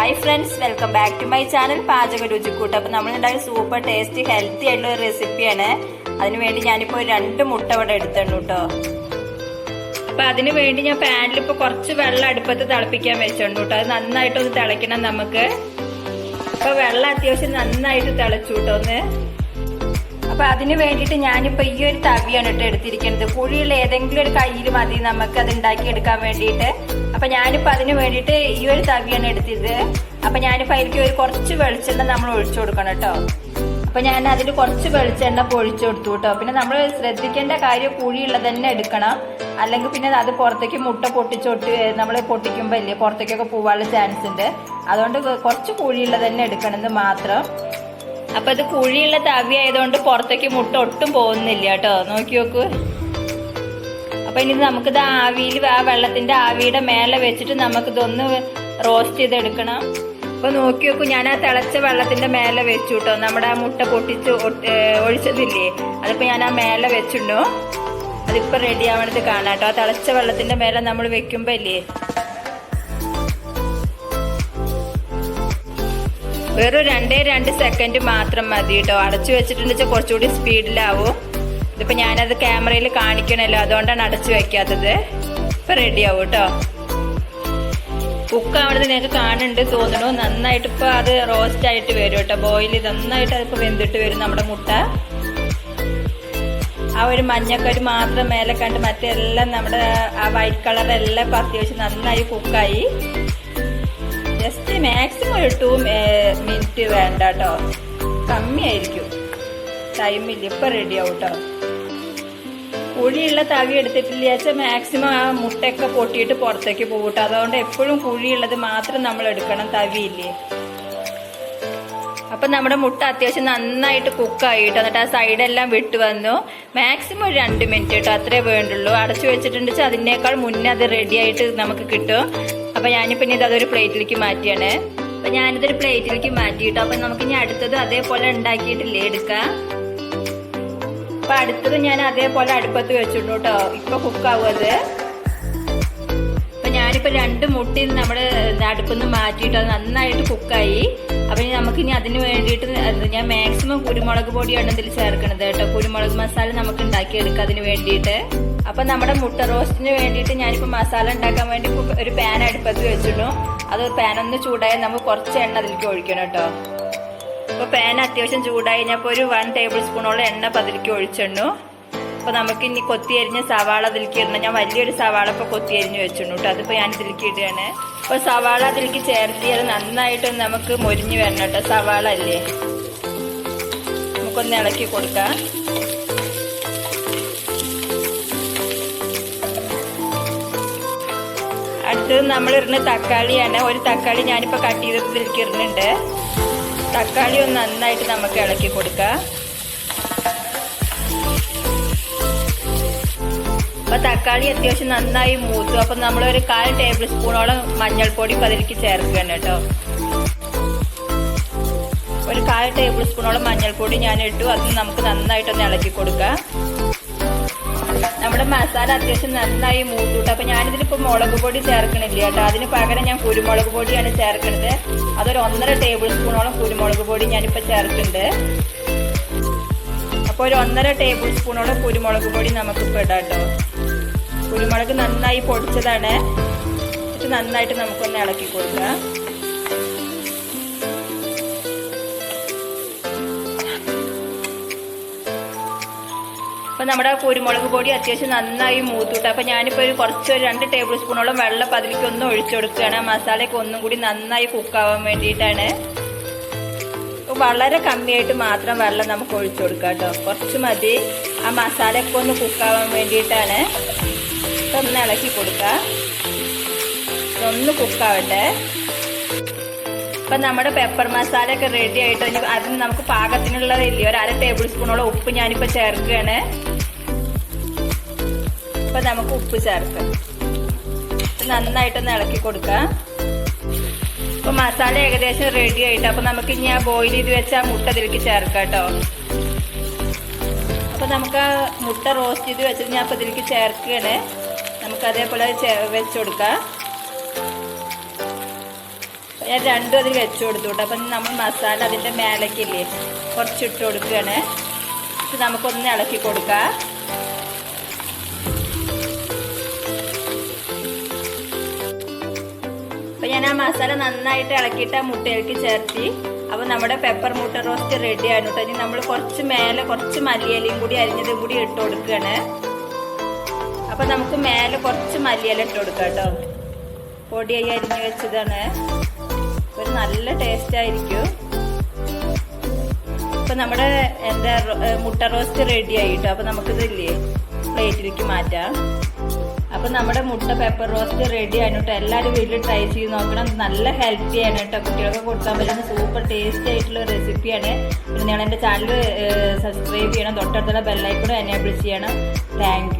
Hi friends welcome back to my channel പാചക രുചിക്കൂട്ട് അപ്പോൾ നമ്മൾ ഉണ്ടാക്കിയ സൂപ്പർ ടേസ്റ്റി ഹെൽത്തി ആയിട്ടുള്ള ഒരു റെസിപ്പിയാണ് അതിനുവേണ്ടി ഞാനിപ്പോൾ ഒരു രണ്ട് മുട്ട ഇവിടെ എടുത്തിട്ടുണ്ട് കേട്ടോ. അപ്പോൾ അതിന് വേണ്ടി ഞാൻ പാനിൽ ഇപ്പോൾ കുറച്ച് വെള്ളം അടുപ്പത്ത് തിളപ്പിക്കാൻ വെച്ചിട്ടുണ്ട് കേട്ടോ. അത് നന്നായിട്ടൊന്ന് തിളയ്ക്കണം നമുക്ക്. അപ്പോൾ വെള്ളം അത്യാവശ്യം നന്നായിട്ട് തിളച്ചു കേട്ടോ ഒന്ന്. അപ്പൊ അതിന് വേണ്ടിയിട്ട് ഞാനിപ്പോ ഈ ഒരു തവിയാണ് കേട്ടോ എടുത്തിരിക്കുന്നത്. കുഴിയുള്ള ഏതെങ്കിലും ഒരു കയ്യിൽ മതി നമുക്ക് അത് ഉണ്ടാക്കി എടുക്കാൻ വേണ്ടിയിട്ട്. അപ്പൊ ഞാനിപ്പോ അതിന് വേണ്ടിയിട്ട് ഈ ഒരു തവിയാണ് എടുത്തത് അപ്പൊ ഞാനിപ്പോ അതിലേക്ക് ഒരു കുറച്ച് വെളിച്ചെണ്ണ നമ്മൾ ഒഴിച്ചു കൊടുക്കണം കേട്ടോ. അപ്പൊ ഞാൻ അതിൽ കുറച്ച് വെളിച്ചെണ്ണ പൊഴിച്ചു കൊടുത്തു കേട്ടോ. പിന്നെ നമ്മൾ ശ്രദ്ധിക്കേണ്ട കാര്യം കുഴിയുള്ളത് തന്നെ എടുക്കണം. അല്ലെങ്കിൽ പിന്നെ അത് പുറത്തേക്ക് മുട്ട പൊട്ടിച്ചോട്ട് നമ്മൾ പൊട്ടിക്കുമ്പോൾ ഇല്ലേ പുറത്തേക്കൊക്കെ പോവാനുള്ള ചാൻസ് ഉണ്ട്. അതുകൊണ്ട് കുറച്ച് കുഴിയുള്ളത് തന്നെ എടുക്കണമെന്ന് മാത്രം. അപ്പൊ ഇത് കുഴിയുള്ള തവി ആയതുകൊണ്ട് പുറത്തേക്ക് മുട്ട ഒട്ടും പോകുന്നില്ല കേട്ടോ. നോക്കി നോക്കൂ. അപ്പൊ ഇനി നമുക്കിത് ആവിയിൽ ആ വെള്ളത്തിന്റെ ആവിയുടെ മേലെ വെച്ചിട്ട് നമുക്കിതൊന്ന് റോസ്റ്റ് ചെയ്തെടുക്കണം. അപ്പൊ നോക്കി നോക്കൂ ഞാൻ ആ തിളച്ച വെള്ളത്തിന്റെ മേലെ വെച്ചു കേട്ടോ. നമ്മുടെ ആ മുട്ട പൊട്ടിച്ച് ഒഴിച്ചതില്ലേ? അതിപ്പോ ഞാൻ ആ മേലെ വെച്ചിട്ടുണ്ടോ അതിപ്പോ റെഡി ആവണത് കാണാം കേട്ടോ. ആ തിളച്ച വെള്ളത്തിന്റെ മേലെ നമ്മൾ വെക്കുമ്പോ ഇല്ലേ? വെറും രണ്ടേ രണ്ട് സെക്കൻഡ് മാത്രം മതി കേട്ടോ അടച്ചു വെച്ചിട്ടുണ്ടെന്ന് വെച്ചാൽ കുറച്ചുകൂടി സ്പീഡിലാവും ഇതിപ്പോ ഞാനത് ക്യാമറയിൽ കാണിക്കണല്ലോ അതുകൊണ്ടാണ് അടച്ചു വെക്കാത്തത്. ഇപ്പൊ റെഡി ആവും കേട്ടോ കുക്ക് ആവണത് നിങ്ങൾക്ക് കാണുന്നുണ്ട് തോന്നണു. നന്നായിട്ട് ഇപ്പൊ അത് റോസ്റ്റ് ആയിട്ട് വരും കേട്ടോ ബോയിൽ നന്നായിട്ട് അതിപ്പോ വെന്തിട്ട് വരും നമ്മുടെ മുട്ട. ആ ഒരു മഞ്ഞക്കരി മാത്രം മേലെ കണ്ട് മറ്റെല്ലാം നമ്മുടെ ആ വൈറ്റ് എല്ലാം ഇപ്പൊ അത്യാവശ്യം നന്നായി കുക്കായി മാക്സിമം ഒരു ടു മിനിറ്റ് വേണ്ട കേട്ടോ കമ്മിയായിരിക്കും. ടൈമില്ല ഇപ്പം റെഡി ആവും കേട്ടോ കുഴിയുള്ള തവി എടുത്തിട്ടില്ല വെച്ചാൽ മാക്സിമം ആ മുട്ടയൊക്കെ പൊട്ടിയിട്ട് പുറത്തേക്ക് പോകട്ടോ അതുകൊണ്ട് എപ്പോഴും കുഴിയുള്ളത് മാത്രം നമ്മൾ എടുക്കണം. തവിയില്ലേ അപ്പം നമ്മുടെ മുട്ട അത്യാവശ്യം നന്നായിട്ട് കുക്കായി എന്നിട്ട് ആ സൈഡെല്ലാം വിട്ട് വന്നു. മാക്സിമം ഒരു രണ്ട് മിനിറ്റ് കേട്ടോ. അത്രേ വേണ്ടുള്ളൂ. അടച്ചു വെച്ചിട്ടുണ്ട്. വെച്ചാൽ അതിനേക്കാൾ മുന്നേ അത് റെഡിയായിട്ട് നമുക്ക് കിട്ടും. അപ്പൊ ഞാനിപ്പോ ഇനി ഇത് അതൊരു പ്ലേറ്റിലേക്ക് മാറ്റിയാണ്. അപ്പൊ ഞാനിതൊരു പ്ലേറ്റിലേക്ക് മാറ്റിയിട്ടോ. അപ്പൊ നമുക്ക് ഇനി അടുത്തത് അതേപോലെ ഉണ്ടാക്കിയിട്ടില്ലേ എടുക്കാം? അപ്പൊ അടുത്തത് ഞാൻ അതേപോലെ അടുപ്പത്ത് വെച്ചിട്ടു കേട്ടോ. ഇപ്പൊ കുക്കാവും അത്. അപ്പൊ ഞാനിപ്പോ രണ്ട് മുട്ടി നമ്മുടെ അടുപ്പൊന്ന് മാറ്റിയിട്ട് അത് നന്നായിട്ട് കുക്കായി. അപ്പൊ നമുക്ക് ഇനി അതിന് വേണ്ടിയിട്ട് ഞാൻ മാക്സിമം കുരുമുളക് പൊടിയാണ് ഇതിൽ ചേർക്കുന്നത് കേട്ടോ. കുരുമുളക് മസാല നമുക്ക് ഉണ്ടാക്കിയെടുക്കാം അതിന് വേണ്ടിയിട്ട്. അപ്പൊ നമ്മുടെ മുട്ട റോസ്റ്റിന് വേണ്ടിയിട്ട് ഞാനിപ്പോ മസാല ഉണ്ടാക്കാൻ വേണ്ടി ഒരു പാൻ അടുപ്പത്ത് വെച്ചിട്ടു അത് പാൻ ഒന്ന് ചൂടായി നമുക്ക് കുറച്ച് എണ്ണ അതിലേക്ക് ഒഴിക്കണം കേട്ടോ. അപ്പോൾ പാൻ അത്യാവശ്യം ചൂടായി ഞാൻ ഒരു വൺ ടേബിൾ സ്പൂണോളം എണ്ണ പതിലേക്ക് ഒഴിച്ചിട്ടു അപ്പൊ നമുക്ക് ഇനി കൊത്തി അരിഞ്ഞ സവാള അതിലേക്ക് ഇടണം. ഞാൻ വലിയൊരു സവാള ഇപ്പൊ കൊത്തി അരിഞ്ഞ് വെച്ചിട്ടുണ്ട് കേട്ടോ. അതിപ്പോ ഞാൻ ഇതിലേക്ക് ഇടുകയാണ്. അപ്പൊ സവാള അതിലേക്ക് ചേർത്തി അത് നമുക്ക് മൊരിഞ്ഞു വരണം കേട്ടോ സവാള അല്ലേ? നമുക്കൊന്ന് ഇളക്കി കൊടുക്കാം. അടുത്തത് നമ്മൾ ഇടുന്ന തക്കാളിയാണ്. ഒരു തക്കാളി ഞാനിപ്പോ കട്ട് ചെയ്തിട്ട് ഇടുന്നുണ്ട്. തക്കാളി ഒന്ന് നന്നായിട്ട് നമുക്ക് ഇളക്കി കൊടുക്കാം. അപ്പൊ തക്കാളി അത്യാവശ്യം നന്നായി മൂത്തു. അപ്പൊ നമ്മളൊരു കാൽ ടേബിൾ സ്പൂണോളം മഞ്ഞൾപ്പൊടി പതിലേക്ക് ചേർക്കുകയാണ് കേട്ടോ. ഒരു കാൽ ടേബിൾ സ്പൂണോളം മഞ്ഞൾപ്പൊടി ഞാൻ ഇട്ടു. അത് നമുക്ക് നന്നായിട്ടൊന്ന് ഇളക്കി കൊടുക്കാം. നമ്മുടെ മസാല അത്യാവശ്യം നന്നായി മൂത്തുട്ട് അപ്പൊ ഞാനിതിലിപ്പോ മുളക് പൊടി ചേർക്കണില്ല കേട്ടോ. അതിന് പകരം ഞാൻ കുരുമുളക് പൊടിയാണ് ചേർക്കുന്നത് അതൊരു ഒന്നര ടേബിൾ സ്പൂണോളം കുരുമുളക് പൊടി ഞാനിപ്പോ ചേർക്കുന്നുണ്ട് അപ്പോൾ ഒരു ഒന്നര ടേബിൾ സ്പൂണോളം കുരുമുളക് പൊടി നമുക്ക് ഇടാം കേട്ടോ. കുരുമുളക് നന്നായി പൊടിച്ചതാണ്. എന്നിട്ട് നന്നായിട്ട് നമുക്കൊന്ന് ഇളക്കി കൊടുക്കുക. അപ്പൊ നമ്മുടെ കുരുമുളക് പൊടി അത്യാവശ്യം നന്നായി മൂത്തുട്ട് അപ്പൊ ഞാനിപ്പോ ഒരു കുറച്ച് രണ്ട് ടേബിൾ സ്പൂണോളം വെള്ളം പതിലേക്ക് ഒന്ന് ഒഴിച്ചു കൊടുക്കുകയാണ്. മസാലയൊക്കെ ഒന്നും കൂടി നന്നായി കുക്കാവാൻ വേണ്ടിയിട്ടാണ്. വളരെ കമ്മിയായിട്ട് മാത്രം വെള്ളം നമുക്ക് ഒഴിച്ചു കൊടുക്കാം കേട്ടോ. കുറച്ച് മതി. ആ മസാലയൊക്കെ ഒന്ന് കുക്കാവാൻ വേണ്ടിയിട്ടാണ്. ഒന്ന് ഇളക്കി കൊടുക്കുക ഒന്ന് കുക്കാവട്ടെ ഇപ്പൊ നമ്മുടെ പെപ്പർ മസാല ഒക്കെ റെഡി ആയിട്ട് ഇനി അതിന് നമുക്ക് പാകത്തിനുള്ളതില്ലേ? ഒരു അര ടേബിൾ സ്പൂണോളം ഉപ്പ് ഞാനിപ്പോ ചേർക്കുകയാണ്. ഇപ്പൊ നമുക്ക് ഉപ്പ് ചേർക്കാം. നന്നായിട്ടൊന്ന് ഇളക്കി കൊടുക്കാം. ഇപ്പൊ മസാല ഏകദേശം റെഡി ആയിട്ട് അപ്പൊ നമുക്ക് ഇനി ആ ബോയിൽ ചെയ്ത് വെച്ച ആ മുട്ട ഇതിലേക്ക് ചേർക്കാം കേട്ടോ. അപ്പൊ നമുക്ക് ആ മുട്ട റോസ്റ്റ് ചെയ്ത് വെച്ചിട്ട് ഞാൻ അപ്പൊ ഇതിലേക്ക് ചേർക്കുകയാണ്. നമുക്ക് അതേപോലെ വെച്ച് കൊടുക്കാം. ഞാൻ രണ്ടും അതിൽ വെച്ച് കൊടുത്തു കേട്ടോ. അപ്പം നമ്മൾ മസാല അതിന്റെ മേലേക്കില്ലേ കുറച്ചിട്ട് കൊടുക്കുകയാണ്. ഇത് നമുക്കൊന്ന് ഇളക്കി കൊടുക്കാം. അപ്പം ഞാൻ ആ മസാല നന്നായിട്ട് ഇളക്കിയിട്ട് ആ മുട്ടയിലേക്ക് ചേർത്തി. അപ്പം നമ്മുടെ പെപ്പർ മുട്ട റോസ്റ്റ് റെഡി ആണ് കേട്ടോ. ഇനി നമ്മൾ കുറച്ച് മേലെ കുറച്ച് മല്ലിയിലയും കൂടി അരിഞ്ഞതും കൂടി ഇട്ട് കൊടുക്കുകയാണ്. അപ്പൊ നമുക്ക് മേലെ കുറച്ച് മല്ലിയില ഇട്ട് കൊടുക്കാം കേട്ടോ. പൊടിയായി അരിഞ്ഞു വെച്ചതാണ്. ഒരു നല്ല ടേസ്റ്റ് ആയിരിക്കും. ഇപ്പൊ നമ്മുടെ എന്താ മുട്ട റോസ്റ്റ് റെഡി ആയിട്ടോ അപ്പൊ നമുക്കിതില്ലേ പ്ലേറ്റിലേക്ക് മാറ്റാം. അപ്പൊ നമ്മുടെ മുട്ട പെപ്പർ റോസ്റ്റ് റെഡി ആയിട്ടോ എല്ലാവരും വീട്ടിൽ ട്രൈ ചെയ്ത് നോക്കണം. നല്ല ഹെൽത്തി ആണ് കേട്ടോ. കുട്ടികൾക്ക് കൊടുക്കാൻ പറ്റുന്ന സൂപ്പർ ടേസ്റ്റ് ആയിട്ടുള്ള റെസിപ്പിയാണ് പിന്നെ നിങ്ങൾ എന്റെ ചാനൽ സബ്സ്ക്രൈബ് ചെയ്യണം. തൊട്ടടുത്തുള്ള ബെല്ലൈക്കൂടെ എനേബിൾ ചെയ്യണം. താങ്ക്